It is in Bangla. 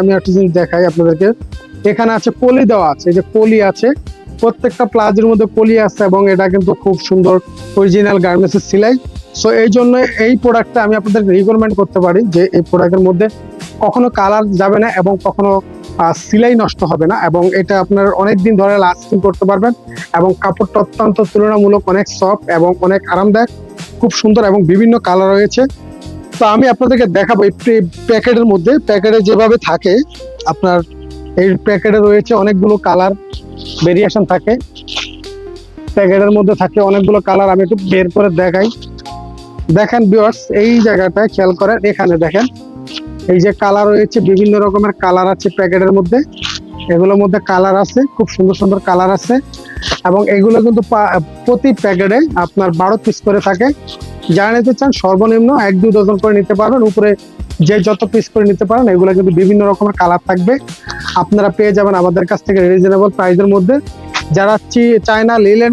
আমি একটা জিনিস দেখাই আপনাদেরকে। এখানে আছে পলি দেওয়া আছে, এই যে পলি আছে, প্রত্যেকটা প্লাজের মধ্যে পলি আছে এবং এটা কিন্তু খুব সুন্দর অরিজিনাল গার্মেন্টসের সেলাই। সো এই জন্য এই প্রোডাক্টটা আমি আপনাদের রিকমেন্ড করতে পারি যে এই প্রোডাক্টের মধ্যে কখনো কালার যাবে না এবং কখনো সেলাই নষ্ট হবে না এবং এটা আপনার অনেক দিন ধরে লাস্টিং করতে পারবেন এবং কাপড়টা অত্যন্ত তুলনামূলক অনেক সফট এবং অনেক আরামদায়ক, খুব সুন্দর এবং বিভিন্ন কালার রয়েছে। তো আমি আপনাদেরকে দেখাবো এই প্যাকেটের মধ্যে, প্যাকেটে যেভাবে থাকে, আপনার এই প্যাকেটে রয়েছে অনেকগুলো কালার ভেরিয়েশন থাকে। প্যাকেটের মধ্যে থাকে অনেকগুলো কালার, আমি একটু বের করে দেখাই। দেখেন বিয়ার্স এই জায়গাটায় খেয়াল করেন, এখানে দেখেন। এই যে কালার রয়েছে, বিভিন্ন রকমের কালার আছে প্যাকেটের মধ্যে। এগুলোর মধ্যে কালার আছে, খুব সুন্দর সুন্দর কালার আছে। এবং এগুলো কিন্তু প্রতি প্যাকেটে আপনার বারো পিস করে থাকে। যারা নিতে চান সর্বনিম্ন এক, দুই ডজন করে নিতে পারবেন উপরে যে যত পিস করে নিতে পারেন, এগুলো কিন্তু বিভিন্ন রকমের কালার থাকবে। আপনারা পেয়ে যাবেন আমাদের কাছ থেকে রিজনেবল প্রাইসের মধ্যে। যারা চি- চায়না, লিলেন